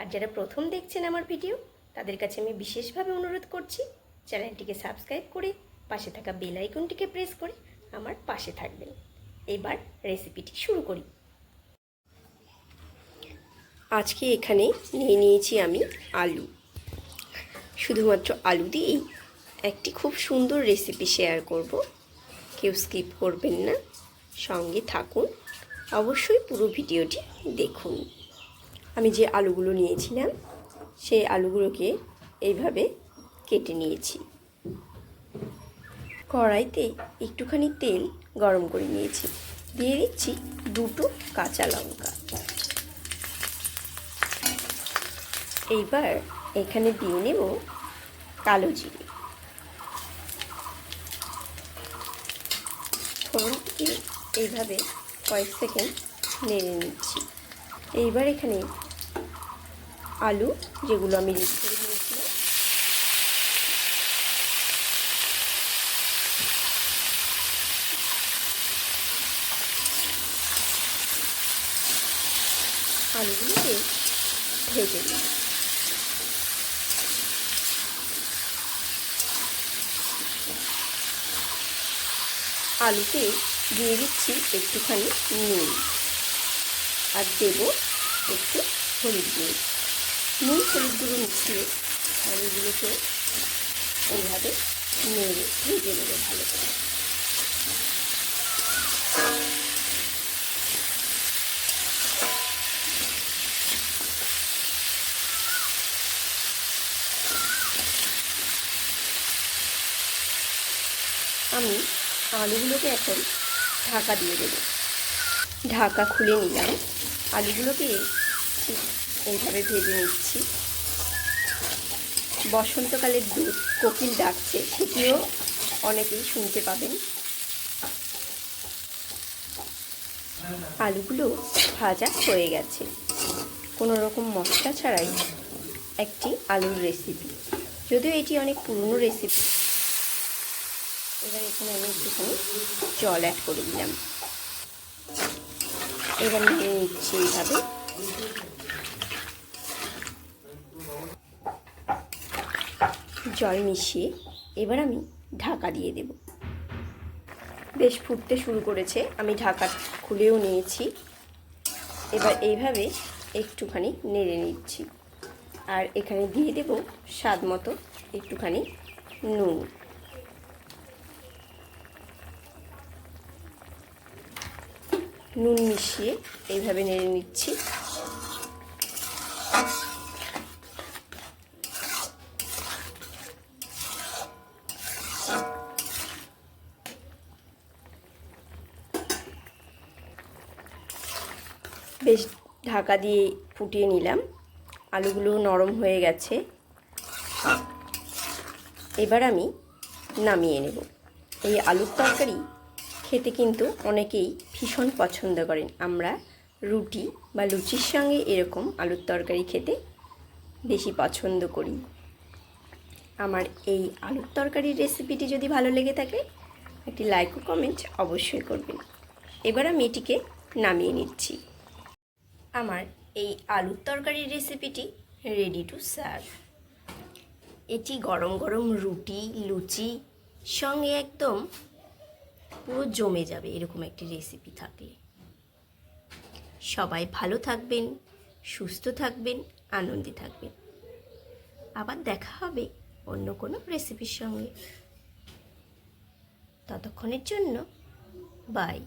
আর যারা প্রথম দেখছেন আমার ভিডিও, তাদের কাছে আমি বিশেষভাবে অনুরোধ করছি, চ্যানেলটিকে সাবস্ক্রাইব করে পাশে থাকা বেল আইকনটিকে প্রেস করে আমার পাশে থাকবেন। এবার রেসিপিটি শুরু করি। আজকে এখানে নিয়ে নিয়েছি আমি আলু। শুধুমাত্র আলু দিয়েই একটি খুব সুন্দর রেসিপি শেয়ার করব। কেউ স্কিপ করবেন না, সঙ্গে থাকুন। অবশ্যই পুরো ভিডিওটি দেখুন। আমি যে আলুগুলো নিয়েছিলাম, সেই আলুগুলোকে এইভাবে কেটে নিয়েছি। কড়াইতে একটুখানি তেল গরম করে নিয়েছি। দিয়ে দিচ্ছি দুটো কাঁচা লঙ্কা। এইবার এখানে দিয়ে নেব কালো জিরে। ফোড়নটিকে এইভাবে কয়েক সেকেন্ড নেড়ে নিচ্ছি। এইবার এখানে আলু, যেগুলো আমি রেডি করে নিয়েছিলাম। আলুগুলোকে ভেজে নিই আলুতে দিয়ে দিচ্ছি একটুখানি নুন। আর দেব একটু হলুদ গুঁড়ো। নুন, হলুদ গুঁড়ো মিশিয়ে আলুগুলোকে এইভাবে নেড়ে ভেজে নেবে ভালো করে। আমি আলুগুলোকে এখন ঢাকা দিয়ে দেবো। ঢাকা খুলে নিলাম। আলুগুলোকে এইভাবে ভেজে নিচ্ছি। বসন্তকালের দুধ কোকিল ডাকছে, সেটিও অনেকেই শুনতে পাবেন। আলুগুলো ভাজা হয়ে গেছে। কোনো রকম মশলা ছাড়াই একটি আলুর রেসিপি যদিও এটি অনেক পুরনো রেসিপি এবার এখানে আমি একটুখানি জল অ্যাড করে দিলাম। এবার নিয়ে নিচ্ছি এইভাবে। জল মিশিয়ে এবার আমি ঢাকা দিয়ে দেব। বেশ ফুটতে শুরু করেছে, আমি ঢাকা খুলেও নিয়েছি। এবার এইভাবে একটুখানি নেড়ে নিচ্ছি। আর এখানে দিয়ে দেব স্বাদ মতো একটুখানি নুন। নুন মিশিয়ে এইভাবে নেড়ে নিচ্ছি। বেশ ঢাকা দিয়ে ফুটিয়ে নিলাম। আলুগুলো নরম হয়ে গেছে। এবার আমি নামিয়ে নেব। এই আলুর তরকারি খেতে কিন্তু অনেকেই ভীষণ পছন্দ করেন। আমরা রুটি বা লুচির সঙ্গে এরকম আলুর তরকারি খেতে বেশি পছন্দ করি। আমার এই আলুর তরকারির রেসিপিটি যদি ভালো লেগে থাকে, একটি লাইক ও কমেন্ট অবশ্যই করবেন। এবার আমি এটিকে নামিয়ে নিচ্ছি। আমার এই আলুর তরকারির রেসিপিটি রেডি টু সার্ভ এটি গরম গরম রুটি, লুচি, সঙ্গে একদম পুরো জমে যাবে এরকম একটি রেসিপি থাকলে। সবাই ভালো থাকবেন, সুস্থ থাকবেন, আনন্দে থাকবেন। আবার দেখা হবে অন্য কোনো রেসিপির সঙ্গে। ততক্ষণের জন্য বাই